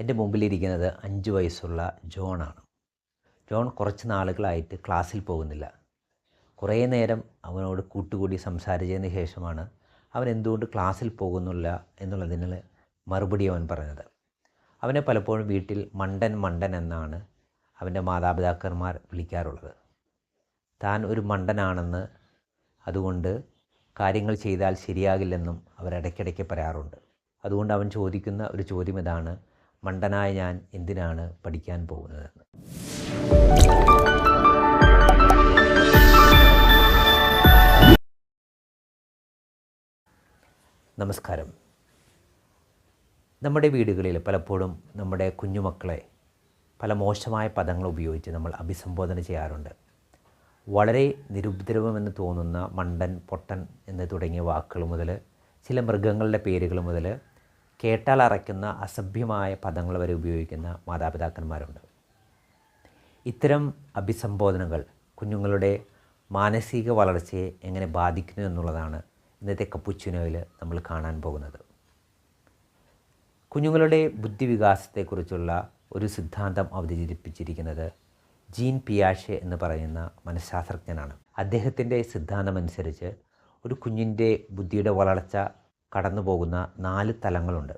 എന്റെ മുമ്പിലിരിക്കുന്നത് അഞ്ച് വയസ്സുള്ള ജോണാണ്. ജോൺ കുറച്ച് നാളുകളായിട്ട് ക്ലാസ്സിൽ പോകുന്നില്ല. കുറേ നേരം അവനോട് കൂട്ടുകൂടി സംസാരിച്ചതിന് ശേഷമാണ് അവൻ എന്തുകൊണ്ട് ക്ലാസ്സിൽ പോകുന്നില്ല എന്നുള്ളതിന് മറുപടി അവൻ പറഞ്ഞത്. അവനെ പലപ്പോഴും വീട്ടിൽ മണ്ടൻ മണ്ടൻ എന്നാണ് അവന്റെ മാതാപിതാക്കന്മാർ വിളിക്കാറുള്ളത്. താൻ ഒരു മണ്ടനാണെന്ന് അതുകൊണ്ട് കാര്യങ്ങൾ ചെയ്താൽ ശരിയാകില്ലെന്നും അവരിടയ്ക്കിടയ്ക്ക് പറയാറുണ്ട്. അതുകൊണ്ട് അവൻ ചോദിക്കുന്ന ഒരു ചോദ്യം ഇതാണ് മണ്ടനായ ഞാൻ എന്തിനാണ് പഠിക്കാൻ പോകുന്നതെന്ന്. നമസ്കാരം. നമ്മുടെ വീടുകളിൽ പലപ്പോഴും നമ്മുടെ കുഞ്ഞുമക്കളെ പല മോശമായ പദങ്ങൾ ഉപയോഗിച്ച് നമ്മൾ അഭിസംബോധന ചെയ്യാറുണ്ട്. വളരെ നിരുപദ്രവമെന്ന് തോന്നുന്ന മണ്ടൻ പൊട്ടൻ എന്ന് തുടങ്ങിയ വാക്കുകൾ മുതൽ ചില മൃഗങ്ങളുടെ പേരുകൾ മുതൽ കേട്ടാൽ അറയ്ക്കുന്ന അസഭ്യമായ പദങ്ങൾ വരെ ഉപയോഗിക്കുന്ന മാതാപിതാക്കന്മാരുണ്ട്. ഇത്തരം അഭിസംബോധനകൾ കുഞ്ഞുങ്ങളുടെ മാനസിക വളർച്ചയെ എങ്ങനെ ബാധിക്കുന്നു എന്നുള്ളതാണ് ഇന്നത്തെ കപ്പുച്ചിനോയിൽ നമ്മൾ കാണാൻ പോകുന്നത്. കുഞ്ഞുങ്ങളുടെ ബുദ്ധിവികാസത്തെക്കുറിച്ചുള്ള ഒരു സിദ്ധാന്തം അവതരിപ്പിച്ചിരിക്കുന്നത് ജീൻ പിയാഷെ എന്ന് പറയുന്ന മനഃശാസ്ത്രജ്ഞനാണ്. അദ്ദേഹത്തിന്റെ സിദ്ധാന്തമനുസരിച്ച് ഒരു കുഞ്ഞിന്റെ ബുദ്ധിയുടെ വളർച്ച കടന്നു പോകുന്ന നാല് തലങ്ങളുണ്ട്.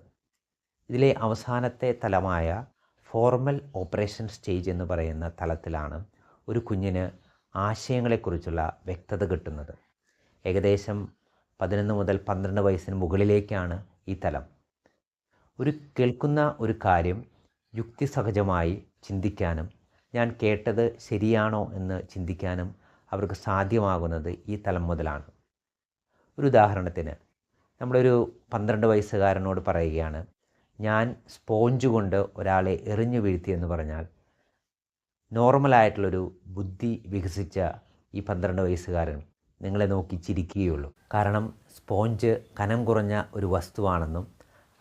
ഇതിലെ അവസാനത്തെ തലമായ ഫോർമൽ ഓപ്പറേഷൻ സ്റ്റേജ് എന്ന് പറയുന്ന തലത്തിലാണ് ഒരു കുഞ്ഞിന് ആശയങ്ങളെക്കുറിച്ചുള്ള വ്യക്തത കിട്ടുന്നത്. ഏകദേശം പതിനൊന്ന് മുതൽ പന്ത്രണ്ട് വയസ്സിന് മുകളിലേക്കാണ് ഈ തലം. ഒരു കേൾക്കുന്ന ഒരു കാര്യം യുക്തിസഹജമായി ചിന്തിക്കാനും ഞാൻ കേട്ടത് ശരിയാണോ എന്ന് ചിന്തിക്കാനും അവർക്ക് സാധ്യമാകുന്നത് ഈ തലം മുതലാണ്. ഒരു ഉദാഹരണത്തിന് നമ്മളൊരു പന്ത്രണ്ട് വയസ്സുകാരനോട് പറയുകയാണ് ഞാൻ സ്പോഞ്ച് കൊണ്ട് ഒരാളെ എറിഞ്ഞു വീഴ്ത്തി എന്ന് പറഞ്ഞാൽ നോർമലായിട്ടുള്ളൊരു ബുദ്ധി വികസിച്ച ഈ പന്ത്രണ്ട് വയസ്സുകാരൻ നിങ്ങളെ നോക്കി ചിരിക്കുകയുള്ളൂ. കാരണം സ്പോഞ്ച് കനം കുറഞ്ഞ ഒരു വസ്തുവാണെന്നും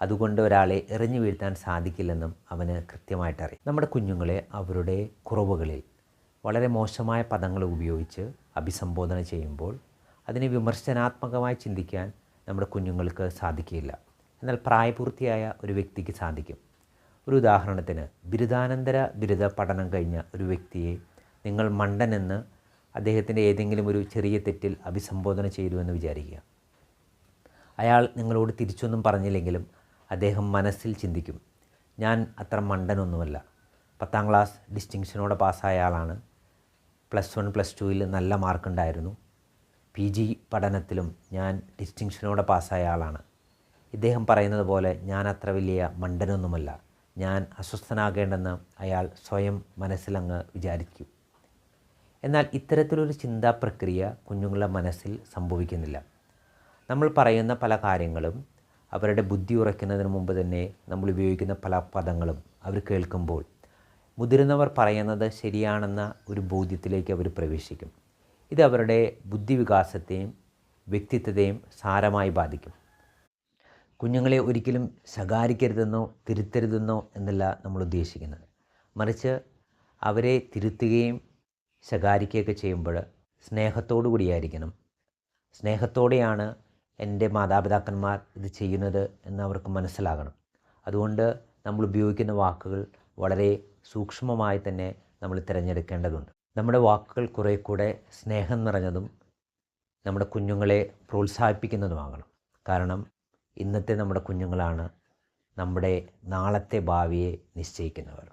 അതുകൊണ്ട് ഒരാളെ എറിഞ്ഞു വീഴ്ത്താൻ സാധിക്കില്ലെന്നും അവന് കൃത്യമായിട്ട് അറിയാം നമ്മുടെ കുഞ്ഞുങ്ങളെ അവരുടെ കുറവുകളിൽ വളരെ മോശമായ പദങ്ങൾ ഉപയോഗിച്ച് അഭിസംബോധന ചെയ്യുമ്പോൾ അതിനെ വിമർശനാത്മകമായി ചിന്തിക്കാൻ നമ്മുടെ കുഞ്ഞുങ്ങൾക്ക് സാധിക്കില്ല എന്നാൽ പ്രായപൂർത്തിയായ ഒരു വ്യക്തിക്ക് സാധിക്കും. ഒരു ഉദാഹരണത്തിന് ബിരുദാനന്തര ബിരുദ പഠനം കഴിഞ്ഞ ഒരു വ്യക്തിയെ നിങ്ങൾ മണ്ടനെന്ന് അദ്ദേഹത്തിന്റെ ഏതെങ്കിലും ഒരു ചെറിയ തെറ്റിൽ അഭിസംബോധന ചെയ്തു എന്ന് വിചാരിക്കുക. അയാൾ നിങ്ങളോട് തിരിച്ചൊന്നും പറഞ്ഞില്ലെങ്കിലും അദ്ദേഹം മനസ്സിൽ ചിന്തിക്കും ഞാൻ അത്ര മണ്ടനൊന്നുമല്ല. പത്താം ക്ലാസ് ഡിസ്റ്റിങ്ഷനോടെ പാസ്സായ ആളാണ്. പ്ലസ് വൺ പ്ലസ് ടുവിൽ നല്ല മാർക്കുണ്ടായിരുന്നു. പി ജി പഠനത്തിലും ഞാൻ ഡിസ്റ്റിങ്ഷനോടെ പാസ്സായ ആളാണ്. ഇദ്ദേഹം പറയുന്നത് പോലെ ഞാൻ അത്ര വലിയ മണ്ടനൊന്നുമല്ല. ഞാൻ അസ്വസ്ഥനാകേണ്ടെന്ന് അയാൾ സ്വയം മനസ്സിലങ്ങ് വിചാരിക്കും. എന്നാൽ ഇത്തരത്തിലൊരു ചിന്താ പ്രക്രിയ കുഞ്ഞുങ്ങളുടെ മനസ്സിൽ സംഭവിക്കുന്നില്ല. നമ്മൾ പറയുന്ന പല കാര്യങ്ങളും അവരുടെ ബുദ്ധി ഉറയ്ക്കുന്നതിന് മുമ്പ് തന്നെ നമ്മൾ ഉപയോഗിക്കുന്ന പല പദങ്ങളും അവർ കേൾക്കുമ്പോൾ മുതിർന്നവർ പറയുന്നത് ശരിയാണെന്ന ഒരു ബോധ്യത്തിലേക്ക് അവർ പ്രവേശിക്കും. ഇത് അവരുടെ ബുദ്ധിവികാസത്തെയും വ്യക്തിത്വത്തെയും സാരമായി ബാധിക്കും. കുഞ്ഞുങ്ങളെ ഒരിക്കലും ശകാരിക്കരുതെന്നോ തിരുത്തരുതെന്നോ എന്നല്ല നമ്മൾ ഉദ്ദേശിക്കുന്നത്. മറിച്ച് അവരെ തിരുത്തുകയും ശകാരിക്കുകയൊക്കെ ചെയ്യുമ്പോൾ സ്നേഹത്തോടു കൂടിയായിരിക്കണം. സ്നേഹത്തോടെയാണ് എന്റെ മാതാപിതാക്കന്മാർ ഇത് ചെയ്യുന്നത് എന്ന് അവർക്ക് മനസ്സിലാകണം. അതുകൊണ്ട് നമ്മൾ ഉപയോഗിക്കുന്ന വാക്കുകൾ വളരെ സൂക്ഷ്മമായി തന്നെ നമ്മൾ തിരഞ്ഞെടുക്കേണ്ടതുണ്ട്. നമ്മുടെ വാക്കുകൾ കുറേ കൂടെ സ്നേഹം നിറഞ്ഞതും നമ്മുടെ കുഞ്ഞുങ്ങളെ പ്രോത്സാഹിപ്പിക്കുന്നതുമാകണം. കാരണം ഇന്നത്തെ നമ്മുടെ കുഞ്ഞുങ്ങളാണ് നമ്മുടെ നാളത്തെ ഭാവിയെ നിശ്ചയിക്കുന്നവർ.